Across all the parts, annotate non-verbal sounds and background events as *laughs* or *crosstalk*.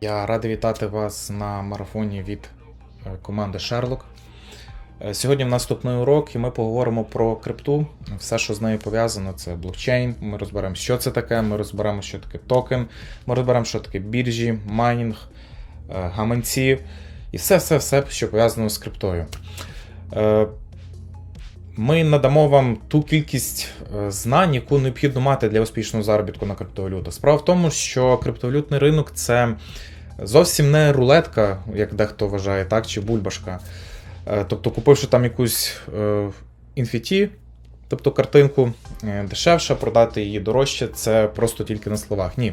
Я радий вітати вас на марафоні від е, команди Sherlock. Е, Сьогодні в нас вступний урок, і ми поговоримо про крипту. Все, що з нею пов'язано, це блокчейн. Ми розберемо, що це таке, ми розберемо, що таке токен, ми розберемо, що таке біржі, майнінг, е, гаманці і все-все-все, що пов'язано з криптою. Е, Ми надамо вам ту кількість е, знань, яку необхідно мати для успішного заробітку на криптовалютах. Справа в тому, що криптовалютний ринок це зовсім не рулетка, як дехто вважає, так, чи бульбашка. Е, Тобто, купивши там якусь е, інфіті, тобто картинку е, дешевше, продати її дорожче, це просто тільки на словах. Ні.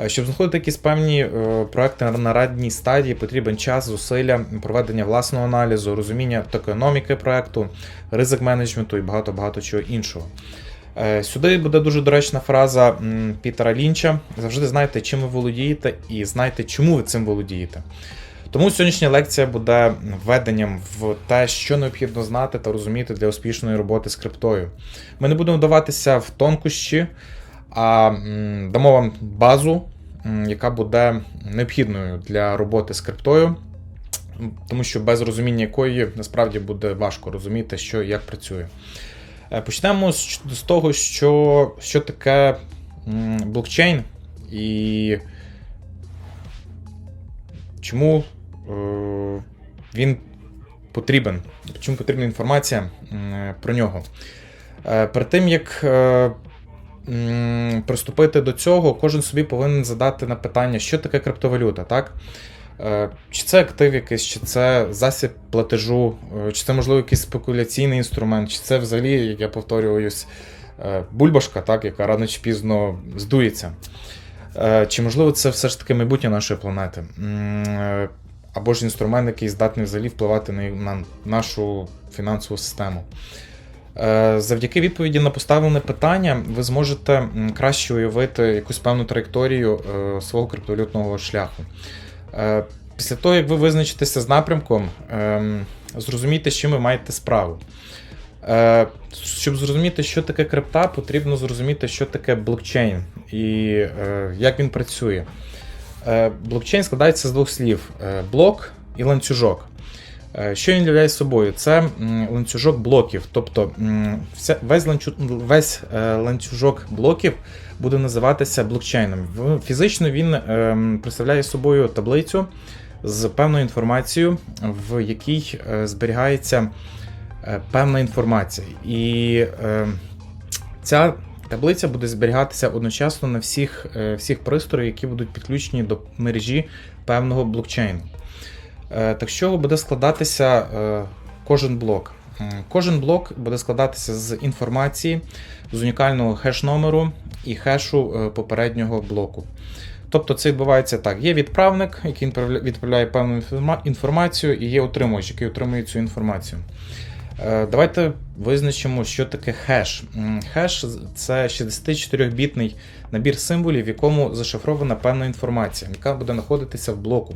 Е, Щоб знаходити якісь певні е, проекти на ранній стадії, потрібен час, зусилля, проведення власного аналізу, розуміння токеноміки проекту, ризик менеджменту і багато-багато чого іншого. Е, Сюди буде дуже доречна фраза Пітера Лінча. Завжди знайте, чим ви володієте, і знайте, чому ви цим володієте. Тому сьогоднішня лекція буде введенням в те, що необхідно знати та розуміти для успішної роботи з криптою. Ми не будемо вдаватися в тонкощі, а дамо вам базу, яка буде необхідною для роботи з криптою, тому що без розуміння якої насправді буде важко розуміти, що як працює. Е, Почнемо з, того, що, що таке блокчейн і чому е, він потрібен, чому потрібна інформація м, про нього. Е, Перед тим як е, приступити до цього, кожен собі повинен задати на питання, що таке криптовалюта, так? Е, Чи це актив якийсь, чи це засіб платежу, е, чи це, можливо, якийсь спекуляційний інструмент, чи це взагалі, як я повторююсь, е, бульбашка, так, яка рано чи пізно здується. Чи можливо це все ж таки майбутнє нашої планети? Або ж інструмент, який здатний взагалі впливати на нашу фінансову систему. Е, Завдяки відповіді на поставлене питання, ви зможете краще уявити якусь певну траєкторію е, свого криптовалютного шляху. Е, Після того, як ви визначитеся з напрямком, ем, зрозумійте, з чим ви маєте справу. Щоб зрозуміти, що таке крипта, потрібно зрозуміти, що таке блокчейн і як він працює. Блокчейн складається з двох слів: блок і ланцюжок. Е, Що він являє собою? Це ланцюжок блоків. Тобто вся, весь, ланцю, весь е, ланцюжок блоків буде називатися блокчейном. Фізично він ем, представляє собою таблицю з певною інформацією, в якій е, зберігається е, певна інформація. І е, ця таблиця буде зберігатися одночасно на всіх, е, всіх пристроях, які будуть підключені до мережі певного блокчейну. Е, Так чого буде складатися е, кожен блок? Кожен блок буде складатися з інформації, з унікального хеш-номеру і хешу е, попереднього блоку. Тобто це відбувається так: є відправник, який відправляє певну інформацію, і є отримувач, який отримує цю інформацію. Е, Давайте визначимо, що таке хеш. Хеш це 64-бітний набір символів, в якому зашифрована певна інформація, яка буде знаходитися в блоку.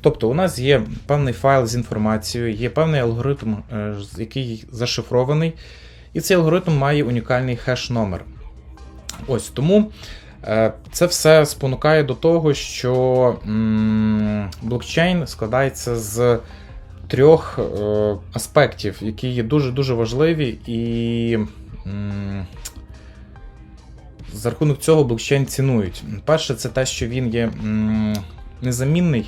Тобто, у нас є певний файл з інформацією, є певний алгоритм, е, який зашифрований, і цей алгоритм має унікальний хеш-номер. Ось тому е, це все спонукає до того, що блокчейн складається з трьох е, аспектів, які є дуже-дуже важливі, і за рахунок цього блокчейн цінують. Перше, це те, що він є незамінний.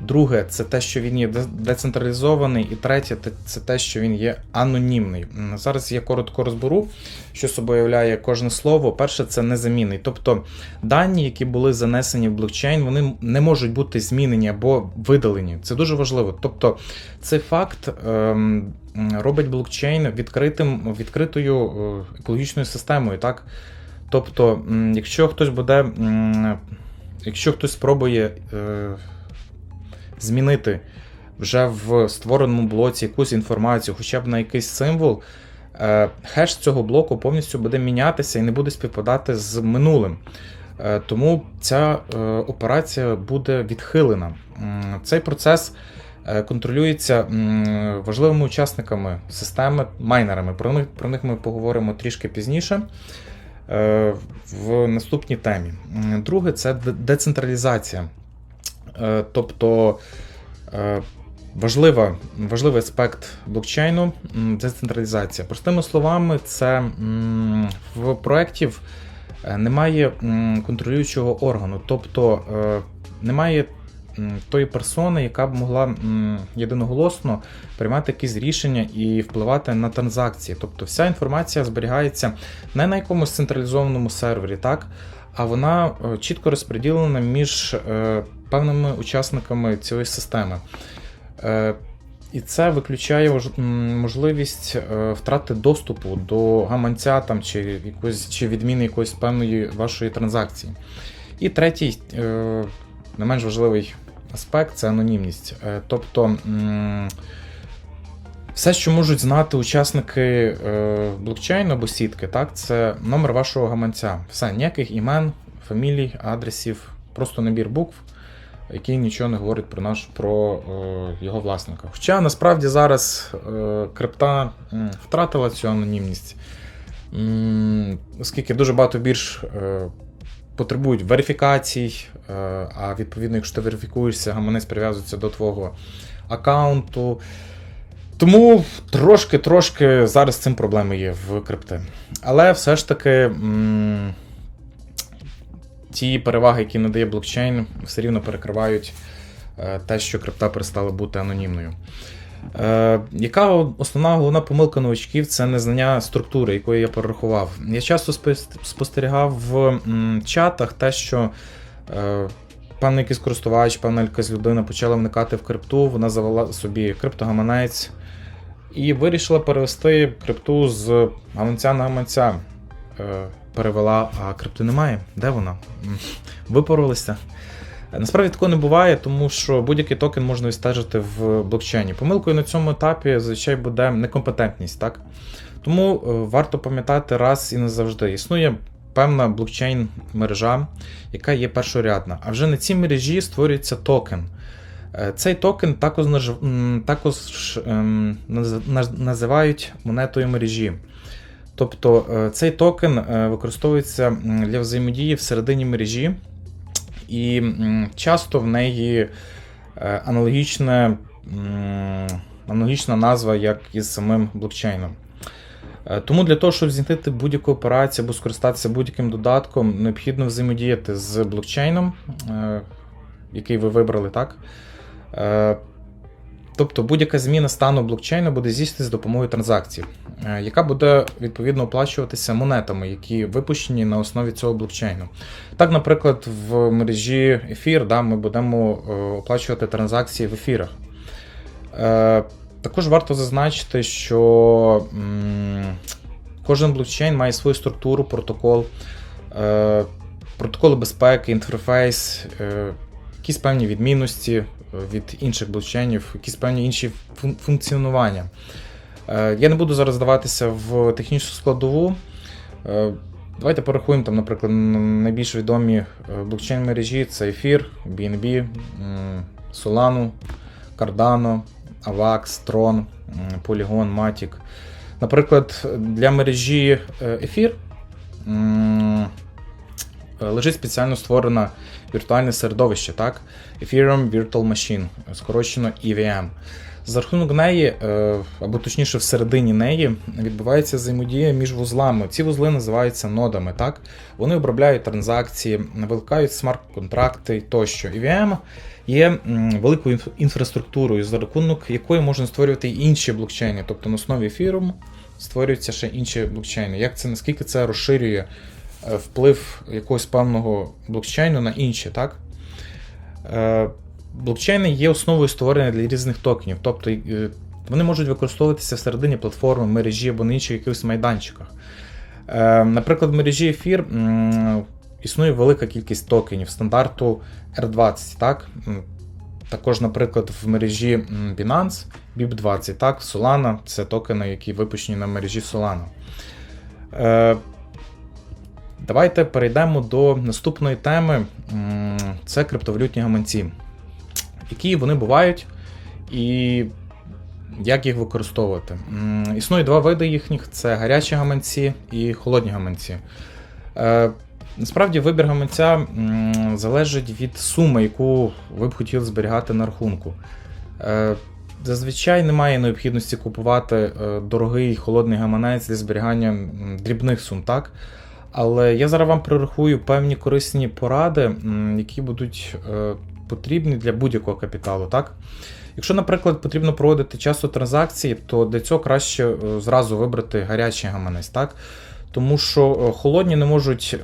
Друге, це те, що він є децентралізований, і третє, це те, що він є анонімний. Зараз я коротко розберу, що собою являє кожне слово. Перше, це незамінний. Тобто дані, які були занесені в блокчейн, вони не можуть бути змінені або видалені. Це дуже важливо. Тобто, цей факт ем, робить блокчейн відкритим, відкритою е, екологічною системою. Так? Тобто, якщо хтось буде, якщо хтось спробує. Е, змінити вже в створеному блоці якусь інформацію, хоча б на якийсь символ, е, хеш цього блоку повністю буде мінятися і не буде співпадати з минулим. Е, Тому ця е, операція буде відхилена. Цей процес контролюється важливими учасниками системи, майнерами. Про них, про них ми поговоримо трішки пізніше в наступній темі. Друге це децентралізація. Е, Тобто е, важлива, важливий аспект блокчейну м, децентралізація. Простими словами, це в проєктів е, немає контролюючого органу, тобто немає тої персони, яка б могла єдиноголосно приймати якісь рішення і впливати на транзакції. Тобто вся інформація зберігається не на якомусь централізованому сервері, так, а вона чітко розподілена між певними учасниками цієї системи. Е, І це виключає можливість е, втрати доступу до гаманця там, чи, якось, чи відміни якоїсь певної вашої транзакції. І третій, е, не менш важливий аспект це анонімність. Тобто все, що можуть знати учасники блокчейну або сітки, так, це номер вашого гаманця. Все, ніяких імен, фамілій, адресів, просто набір букв, який нічого не говорить про наш про е, його власника. Хоча насправді зараз е, крипта м, втратила цю анонімність, М, оскільки дуже багато бірж е, потребують верифікацій, е, а відповідно, якщо ти верифікуєшся, гаманець прив'язується до твого аккаунту. Тому трошки-трошки зараз цим проблеми є в крипти. Але все ж таки м, ті переваги, які надає блокчейн, все рівно перекривають е, те, що крипта перестала бути анонімною. Е, яка основна головна помилка новачків це незнання структури, якої я перерахував. Я часто спостерігав в чатах те, що е, певний якийсь користувач, певна якась людина почала вникати в крипту, вона завела собі криптогаманець і вирішила перевести крипту з гаманця на гаманця. Е, перевела, а крипти немає. Де вона? Випоролися. Насправді такого не буває, тому що будь-який токен можна відстежити в блокчейні. Помилкою на цьому етапі зазвичай буде некомпетентність, так? Тому е, варто пам'ятати раз і назавжди. Існує певна блокчейн-мережа, яка є першорядна. А вже на цій мережі створюється токен. Е, Цей токен також, також ем, наз- наз- називають монетою мережі. Тобто е, цей токен е, використовується для взаємодії всередині мережі, і часто в неї е, аналогічне, аналогічна назва, як і з самим блокчейном. Тому для того, щоб здійснити будь-яку операцію або скористатися будь-яким додатком, необхідно взаємодіяти з блокчейном, який ви вибрали, так? Тобто будь-яка зміна стану блокчейну буде здійснюватися з допомогою транзакцій, е, яка буде відповідно оплачуватися монетами, які випущені на основі цього блокчейну. Так, наприклад, в мережі ефір да, ми будемо е, оплачувати транзакції в ефірах. Е, Також варто зазначити, що кожен блокчейн має свою структуру, протокол, протоколи безпеки, інтерфейс, якісь певні відмінності е, від інших блокчейнів, якісь певні інші функціонування. Е, Я не буду зараз здаватися в технічну складову. Е, Давайте порахуємо, там, наприклад, найбільш відомі блокчейн мережі це Ефір, BNB, м, Solana, Cardano, Avax, Tron, Polygon, Matic. Наприклад, для мережі Ефір лежить спеціально створена віртуальне середовище, так? Ethereum Virtual Machine, скорочено EVM. За рахунок неї, е, або точніше, всередині неї, відбувається взаємодія між вузлами. Ці вузли називаються нодами. так? Вони обробляють транзакції, викликають смарт-контракти тощо. EVM є великою інфраструктурою, за рахунок якої можна створювати і інші блокчейни. Тобто на основі Ethereum створюються ще інші блокчейни. Як це, наскільки це розширює вплив якогось певного блокчейну на інші, так? Е, Блокчейни є основою створення для різних токенів, тобто е, вони можуть використовуватися всередині платформи, мережі або на інших якихось майданчиках. Е, Наприклад, в мережі ефір існує велика кількість токенів стандарту R20, так? Також, наприклад, в мережі Binance BIP20, так, Solana це токени, які випущені на мережі Solana. Давайте перейдемо до наступної теми. Це криптовалютні гаманці. Які вони бувають і як їх використовувати. Існує два види їхніх: це гарячі гаманці і холодні гаманці. Е, Насправді вибір гаманця залежить від суми, яку ви б хотіли зберігати на рахунку. Е, Зазвичай немає необхідності купувати е, дорогий холодний гаманець для зберігання дрібних сум, так? Але я зараз вам прорахую певні корисні поради, які будуть е, потрібні для будь-якого капіталу, так? Якщо, наприклад, потрібно проводити часто транзакції, то для цього краще е, зразу вибрати гарячий гаманець, так? Тому що е, холодні не можуть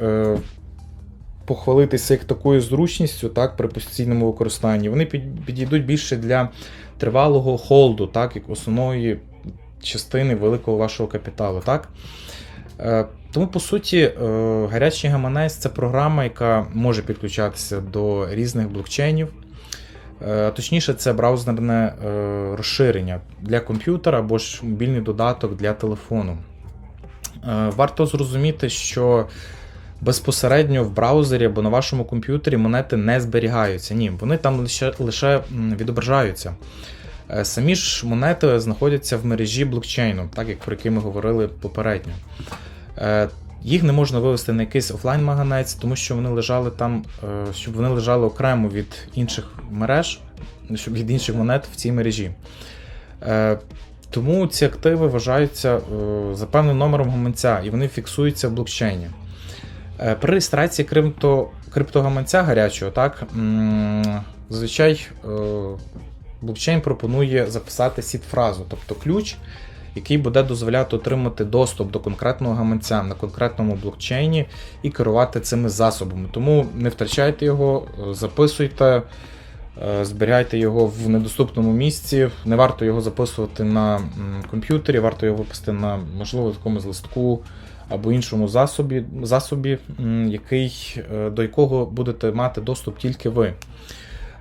похвалитися як такою зручністю, так, при постійному використанні. Вони підійдуть більше для тривалого холду, так, як основної частини великого вашого капіталу. Так? Тому, по суті, е, гарячий гаманець це програма, яка може підключатися до різних блокчейнів. Е, Точніше, це браузерне е, розширення для комп'ютера або ж мобільний додаток для телефону. Варто зрозуміти, що безпосередньо в браузері або на вашому комп'ютері монети не зберігаються. Ні, вони там лише, лише відображаються. Самі ж монети знаходяться в мережі блокчейну, так як про який ми говорили попередньо. Е, Їх не можна вивести на якийсь офлайн-маганець, тому що вони лежали там, е, щоб вони лежали окремо від інших мереж, щоб від інших монет в цій мережі. Е, Тому ці активи вважаються за певним номером гаманця і вони фіксуються в блокчейні. При реєстрації крипто, криптогаманця гарячого, так, зазвичай блокчейн пропонує записати сід-фразу, тобто ключ, який буде дозволяти отримати доступ до конкретного гаманця на конкретному блокчейні і керувати цими засобами. Тому не втрачайте його, е, записуйте, е, зберігайте його в недоступному місці. Не варто його записувати на комп'ютері, варто його виписати на, можливо, якомусь листку або іншому засобі, засобі який, е, до якого будете мати доступ тільки ви.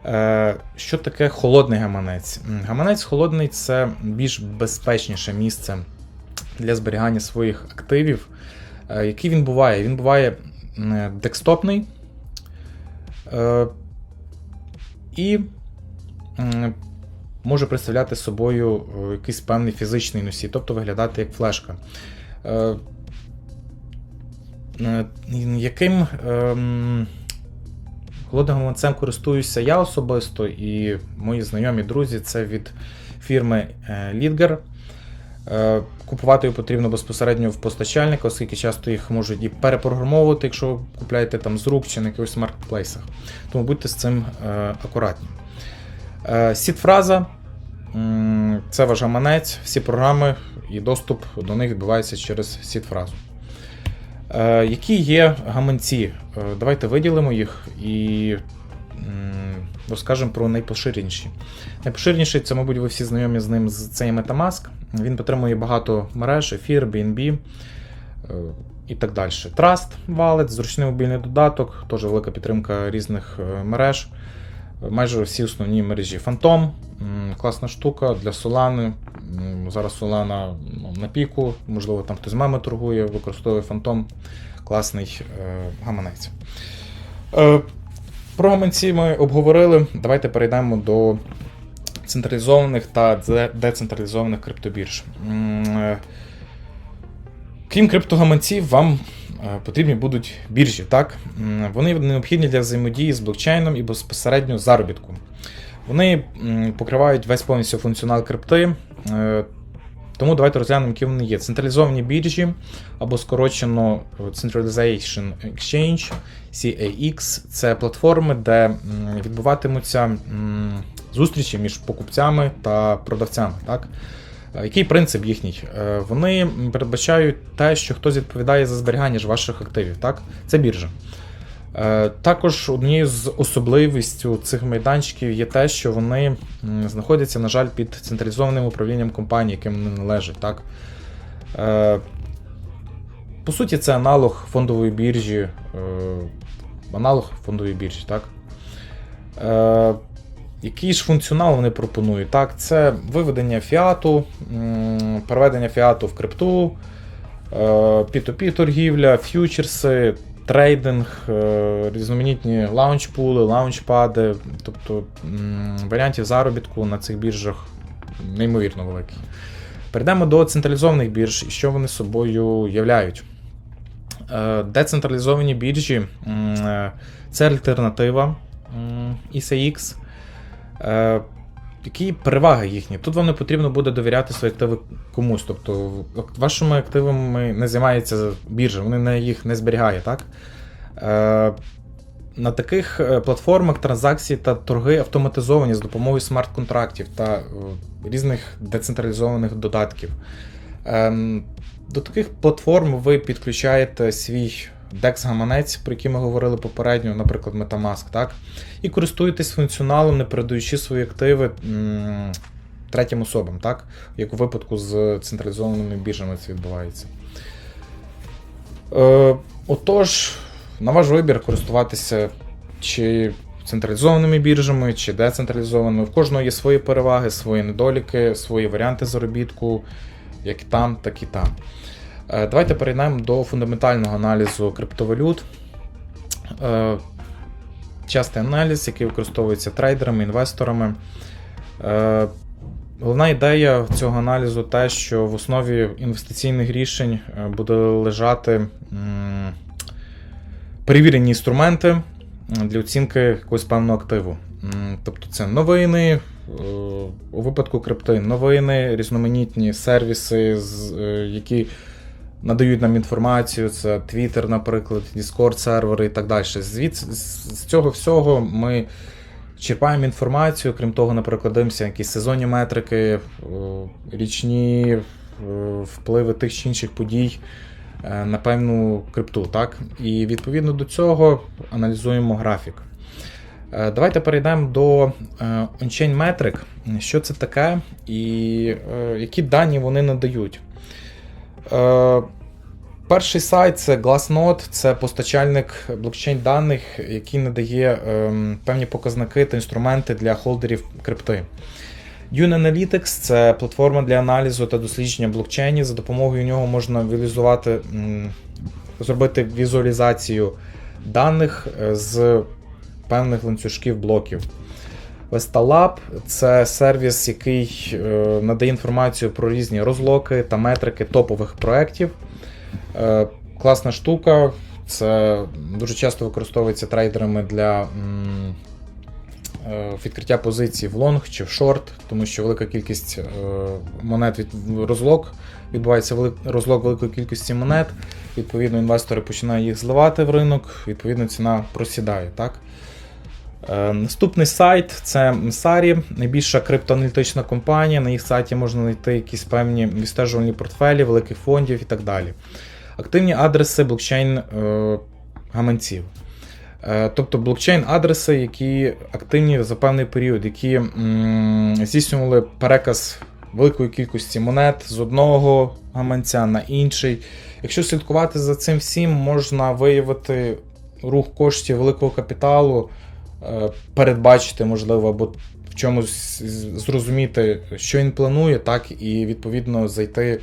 Е, Що таке холодний гаманець? Гаманець холодний це більш безпечніше місце для зберігання своїх активів. Е, Який він буває? Він буває декстопний е, і може представляти собою якийсь певний фізичний носій, тобто виглядати як флешка. Яким холодним гаманцем користуюся я особисто і мої знайомі друзі це від фірми е, Lidger. Е, Купувати його потрібно безпосередньо в постачальника, оскільки часто їх можуть і перепрограмовувати, якщо ви купляєте там з рук чи на якихось маркетплейсах. Тому будьте з цим е, акуратні. Е, це ваш гаманець, всі програми і доступ до них відбувається через сід-фразу. Е, Які є гаманці? Е, Давайте виділимо їх і розкажемо про найпоширеніші. Найпоширеніший це, мабуть, ви всі знайомі з ним з це є Metamask. Він підтримує багато мереж, ефір, BNB е, і так далі. Trust Wallet, зручний мобільний додаток, теж велика підтримка різних мереж. Майже всі основні мережі. Phantom, класна штука для. М, Зараз Solana ну, на піку, можливо, там хтось з мами торгує, використовує Phantom. Класний е, гаманець. Е, про гаманці ми обговорили. Давайте перейдемо до централізованих та децентралізованих криптобірж. Е, Крім криптогаманців, вам потрібні будуть біржі. Так? Вони необхідні для взаємодії з блокчейном і безпосередньо заробітку. Вони покривають весь повністю функціонал крипти. е, Тому давайте розглянемо, які вони є. Централізовані біржі або скорочено е, Centralization Exchange, CAX це платформи, де відбуватимуться зустрічі між покупцями та продавцями. Так? Е, Який принцип їхній? Вони передбачають те, що хтось відповідає за зберігання ваших активів. Так? Це біржа. Е, Також однією з особливістю цих майданчиків є те, що вони знаходяться, на жаль, під централізованим управлінням компанії, яким вони належать. Так? Е, По суті, це аналог фондової біржі. е, Аналог фондової біржі, так? Який ж функціонал вони пропонують? Так, це виведення фіату, переведення фіату в крипту, е, P2P торгівля, ф'ючерси, трейдинг, е, різноманітні лаунчпули, лаунчпади, тобто варіантів заробітку на цих біржах неймовірно великі. Перейдемо до централізованих бірж і що вони собою являють. Е, Децентралізовані біржі е, це альтернатива ECX. Е, Які переваги їхні? Тут вам не потрібно буде довіряти свої активи комусь. Тобто вашими активами не займається біржа, вони не, їх не зберігає, так? Е, на таких е, платформах транзакції та торги автоматизовані з допомогою смарт-контрактів та е, різних децентралізованих додатків. Ем, До таких платформ ви підключаєте свій DEX-гаманець, про який ми говорили попередньо, наприклад, Metamask, так? і користуєтесь функціоналом, не передаючи свої активи м, третім особам, так? як у випадку з централізованими біржами це відбувається. Е, отож, на ваш вибір користуватися чи централізованими біржами, чи децентралізованими. В кожного є свої переваги, свої недоліки, свої варіанти заробітку, як там, так і там. Е, Давайте перейдемо до фундаментального аналізу криптовалют. Е, Частий аналіз, який використовується трейдерами, інвесторами. Е, Головна ідея цього аналізу те, що в основі інвестиційних рішень буде лежати перевірені інструменти для оцінки якогось певного активу. Тобто це новини, у випадку крипти, новини, різноманітні сервіси, які надають нам інформацію, це Twitter, наприклад, Discord сервери і так далі. Звідси з цього всього ми черпаємо інформацію, крім того, наприклад, дивимося якісь сезонні метрики, річні е, впливи тих чи інших подій е, на певну крипту. Так? І відповідно до цього аналізуємо графік. Е, Давайте перейдемо до е, on-chain метрик. Що це таке і е, які дані вони надають. Е, Перший сайт це Glassnode, це постачальник блокчейн даних, який надає ем, певні показники та інструменти для холдерів крипти. Dune Analytics це платформа для аналізу та дослідження блокчейнів. За допомогою нього можна візуалізувати, зробити візуалізацію даних е, з певних ланцюжків блоків. Vestalab – це сервіс, який е, надає інформацію про різні розлоки та метрики топових проєктів. Е, Класна штука. Це дуже часто використовується трейдерами для е, відкриття позицій в лонг чи в шорт, тому що велика кількість монет від розлог відбувається розлог великої кількості монет. Відповідно, інвестори починають їх зливати в ринок, відповідно, ціна просідає. Так? Е, Наступний сайт це Msari, найбільша криптоаналітична компанія. На їх сайті можна знайти якісь певні відстежувальні портфелі, великих фондів і так далі. Активні адреси блокчейн е, гаманців. Е, Тобто блокчейн-адреси, які активні за певний період, які здійснювали переказ великої кількості монет з одного гаманця на інший. Якщо слідкувати за цим всім, можна виявити рух коштів великого капіталу, передбачити, можливо, або в чомусь зрозуміти, що він планує, так, і відповідно зайти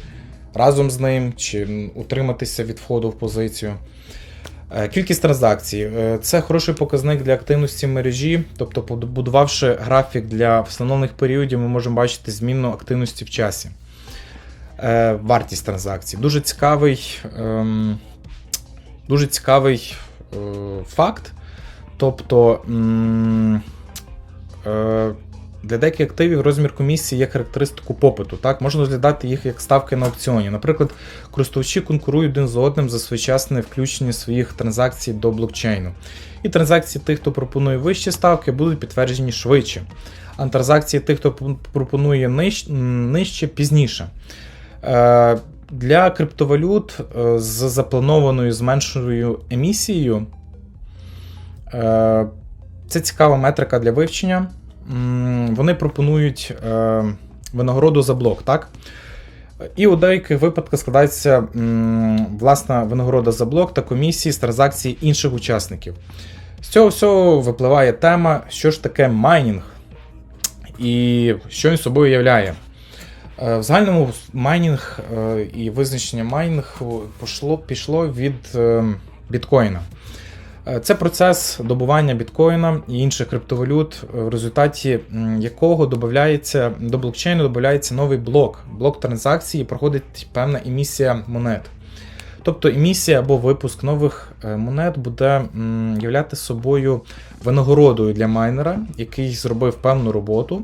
разом з ним чи утриматися від входу в позицію. Е, Кількість транзакцій Е, це хороший показник для активності мережі. Тобто, побудувавши графік для встановлених періодів, ми можемо бачити зміну активності в часі. Е, Вартість транзакцій. Дуже цікавий, ем, дуже цікавий е, факт. Тобто е, для деяких активів розмір комісії є характеристику попиту. Так? Можна розглядати їх як ставки на аукціоні. Наприклад, користувачі конкурують один з одним за своєчасне включення своїх транзакцій до блокчейну. І транзакції тих, хто пропонує вищі ставки, будуть підтверджені швидше. А транзакції тих, хто пропонує ниж, нижче, пізніше. Е, Для криптовалют е, з запланованою зменшеною емісією це цікава метрика для вивчення. Вони пропонують е, винагороду за блок, так? І у деяких випадках складається власна винагорода за блок та комісії з транзакцій інших учасників. З цього всього випливає тема, що ж таке майнінг і що він собою являє. Е, В загальному майнінг е, і визначення майнінгу пішло, від е, біткоїна. Е, Це процес добування біткоїна і інших криптовалют, е, в результаті якого додається, до блокчейну додається новий блок. Блок транзакції і проходить певна емісія монет. Тобто емісія або випуск нових е, монет буде являти собою винагородою для майнера, який зробив певну роботу,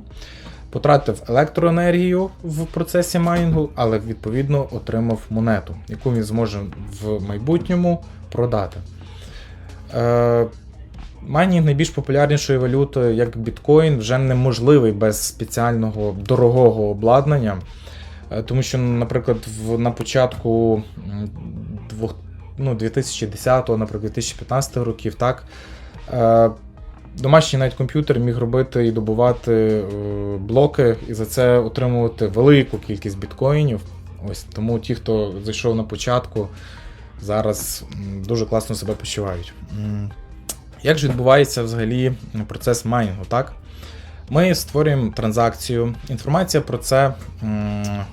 потратив електроенергію в процесі майнінгу, але відповідно отримав монету, яку він зможе в майбутньому продати. Е, Майнінг найбільш популярнішої валюти, як біткоін, вже неможливий без спеціального дорогого обладнання. Е, Тому що, наприклад, в, на початку двох, ну, 2010, наприклад, 2015 років, так, е, домашній навіть комп'ютер міг робити і добувати е, блоки, і за це отримувати велику кількість біткоїнів. Ось тому ті, хто зайшов на початку, зараз дуже класно себе почувають. Як ж відбувається взагалі процес майнінгу? Так? Ми створюємо транзакцію. Інформація про це. е,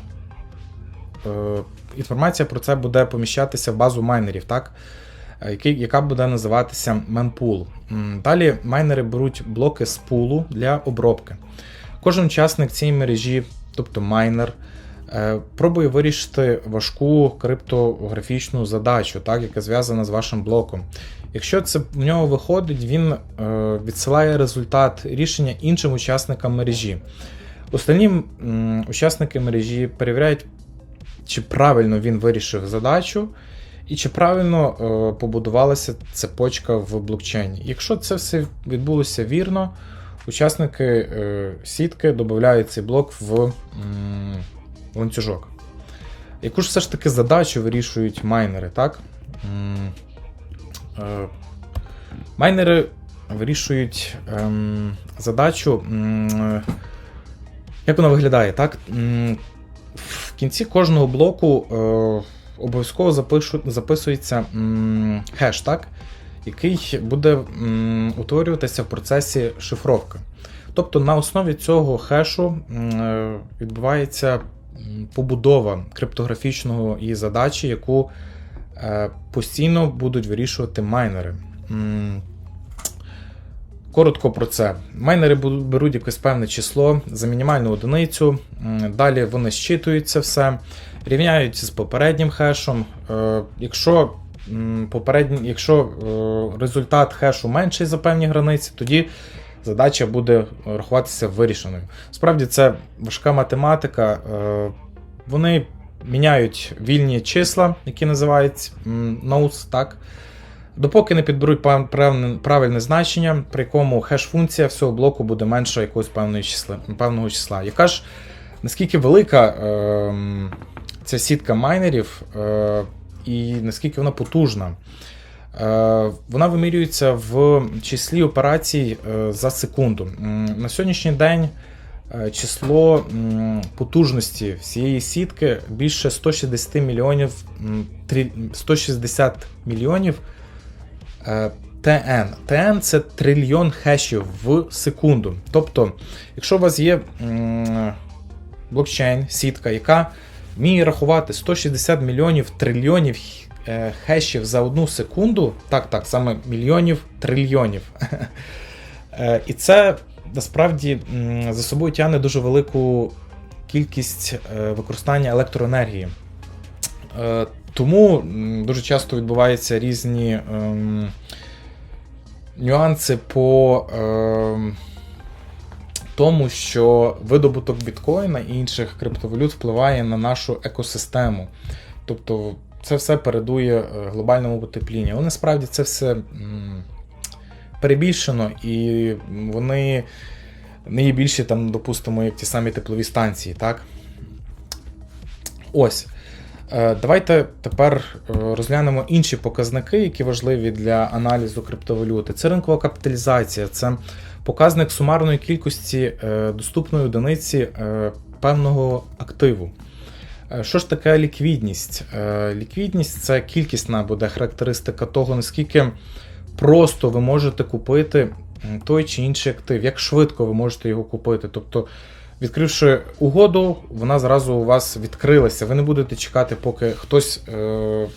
Інформація про це буде поміщатися в базу майнерів, так? Е, яка буде називатися mempool. Далі майнери беруть блоки з пулу для обробки. Кожен учасник цієї мережі, тобто майнер, пробує вирішити важку криптографічну задачу, так, яка зв'язана з вашим блоком. Якщо це в нього виходить, він е, відсилає результат рішення іншим учасникам мережі. Остальні м, учасники мережі перевіряють, чи правильно він вирішив задачу, і чи правильно е, побудувалася цепочка в блокчейні. Якщо це все відбулося вірно, учасники е, сітки додають цей блок в ланцюжок. Яку ж все ж таки задачу вирішують майнери, так? Е, Майнери вирішують ем, задачу. м, Як вона виглядає, так? В кінці кожного блоку е, обов'язково записується хеш, так? який буде утворюватися в процесі шифровки. Тобто на основі цього хешу е, відбувається побудова криптографічного і задачі, яку е, постійно будуть вирішувати майнери. Коротко про це. Майнери беруть якесь певне число за мінімальну одиницю. Далі вони щитують це все, рівняють з попереднім хешем. Е, Якщо, попередній, якщо е, результат хешу менший за певні границі, тоді задача буде рахуватися вирішеною. Справді це важка математика. е, Вони міняють вільні числа, які називають nodes, так. Допоки не підберуть правильне значення, при якому хеш-функція всього блоку буде менша якогось певної числа, певного числа. Яка ж наскільки велика ем, ця сітка майнерів е, і наскільки вона потужна? Е, вона вимірюється в числі операцій е, за секунду. На сьогоднішній день е, число потужності всієї сітки більше 160 мільйонів, 160 мільйонів ТН. ТН це трильйон хешів в секунду. Тобто, якщо у вас є блокчейн, сітка, яка вміє рахувати 160 мільйонів трильйонів хешів за одну секунду, так, так, саме мільйонів трильйонів. *laughs* Е, І це насправді за собою тягне дуже велику кількість е, використання електроенергії. Е, Тому дуже часто відбуваються різні ем, нюанси по ем, тому, що видобуток біткоїна і інших криптовалют впливає на нашу екосистему. Тобто це все передує е, глобальному потеплінню. Але насправді це все перебільшено, і вони не є більші, там, допустимо, як ті самі теплові станції, так? Ось. Е, Давайте тепер е, розглянемо інші показники, які важливі для аналізу криптовалюти. Це ринкова капіталізація, це показник сумарної кількості доступної одиниці певного активу. Е, Що ж таке ліквідність? Е, Ліквідність це кількісна буде характеристика того, наскільки просто ви можете купити той чи інший актив, як швидко ви можете його купити. Тобто, відкривши угоду, вона зразу у вас відкрилася. Ви не будете чекати, поки хтось е,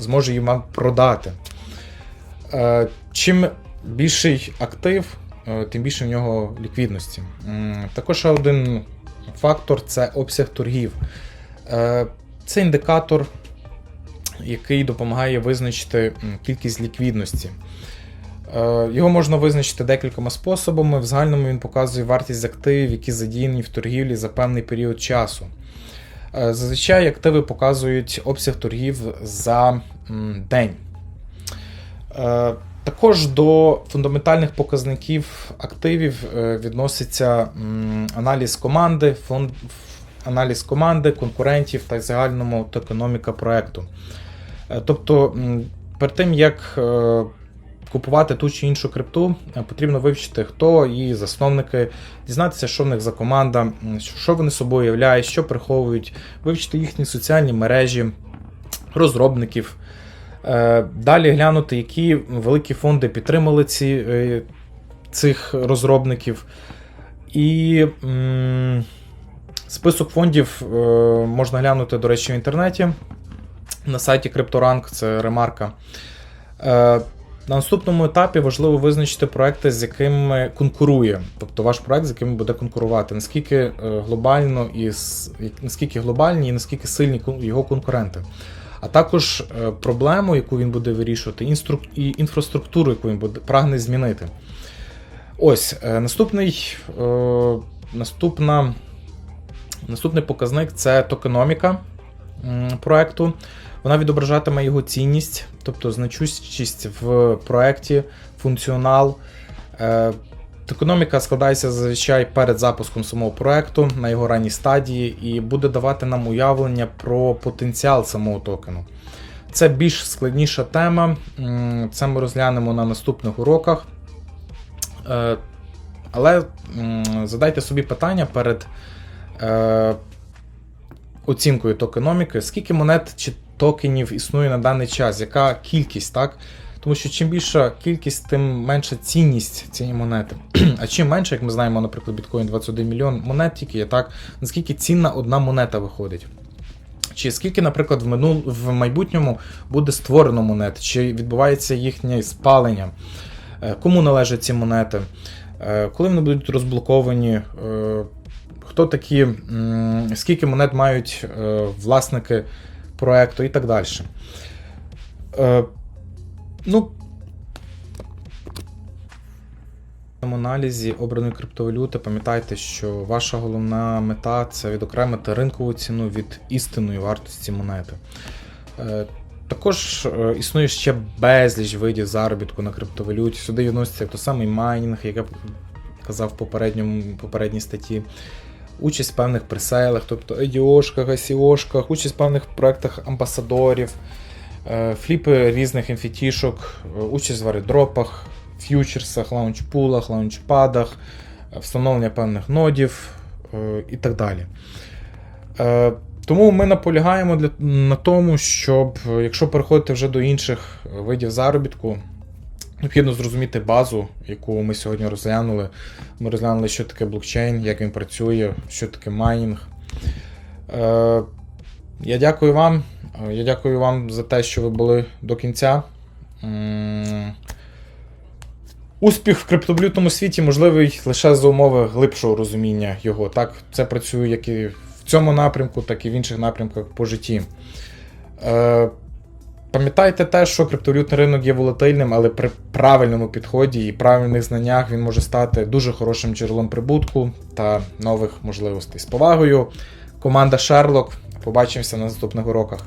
зможе її вам продати. Е, чим більший актив, е, тим більше в нього ліквідності. М, Також один фактор це обсяг торгів. Е, Це індикатор, який допомагає визначити кількість ліквідності. Е, Його можна визначити декількома способами. В загальному він показує вартість активів, які задіяні в торгівлі за певний період часу. Е, Зазвичай активи показують обсяг торгів за день. Також до фундаментальних показників активів відноситься аналіз команди, аналіз команди, конкурентів та загальному економіка проекту. Е, Тобто, перед тим як е, купувати ту чи іншу крипту, е, потрібно вивчити, хто її засновники, дізнатися, що в них за команда, що вони собою являють, що приховують, вивчити їхні соціальні мережі, розробників. Далі глянути, які великі фонди підтримали ці, цих розробників. І м, список фондів е, можна глянути, до речі, в інтернеті. На сайті CryptoRank, це ремарка. Е, на наступному етапі важливо визначити проекти, з якими конкурує. Тобто ваш проект, з яким буде конкурувати, наскільки е, глобально і наскільки глобальні і наскільки сильні його конкуренти. А також проблему, яку він буде вирішувати, інструк... і інфраструктуру, яку він буде прагне змінити. Ось наступний, наступна, наступний показник це токеноміка проекту. Вона відображатиме його цінність, тобто значущість в проєкті, функціонал. Е, Токеноміка складається зазвичай перед запуском самого проекту на його ранній стадії і буде давати нам уявлення про потенціал самого токену. Це більш складніша тема. Це ми розглянемо на наступних уроках. Е, Але задайте собі питання перед е, оцінкою токеноміки, скільки монет чи токенів існує на даний час, яка кількість, так? Тому що чим більша кількість, тим менша цінність цієї монети. *clears throat* А чим менше, як ми знаємо, наприклад, біткоін 21 мільйон монет тільки є, так, наскільки цінна одна монета виходить. Чи скільки, наприклад, в минул... в майбутньому буде створено монет, чи відбувається їхнє спалення, Е, кому належать ці монети, Е, коли вони будуть розблоковані, Е, хто такі, скільки монет мають е, власники проекту і так далі. Е, Ну, в аналізі обраної криптовалюти пам'ятайте, що ваша головна мета це відокремити ринкову ціну від істинної вартості монети. Е, Також існує ще безліч видів заробітку на криптовалюті. Сюди відноситься як то самий майнінг, як я казав в попередній статті. Участь в певних пресейлах, тобто IDO-шках, ICO-шках, участь в певних проєктах амбасадорів, е, фліпи різних інфітішок, е, участь в варидропах, ф'ючерсах, лаунчпулах, лаунчпадах, е, встановлення певних нодів і так далі. Тому ми наполягаємо для, на тому, щоб, якщо переходити вже до інших видів заробітку, необхідно зрозуміти базу, яку ми сьогодні розглянули. Ми розглянули, що таке блокчейн, як він працює, що таке майнінг. Е, я дякую вам. Е, Я дякую вам за те, що ви були до кінця. Успіх в криптовалютному світі можливий лише за умови глибшого розуміння його. Так, це працює як і в цьому напрямку, так і в інших напрямках по житті. Е, Пам'ятайте те, що криптовалютний ринок є волатильним, але при правильному підході і правильних знаннях він може стати дуже хорошим джерелом прибутку та нових можливостей. З повагою, команда Sherlock. Побачимося на наступних уроках.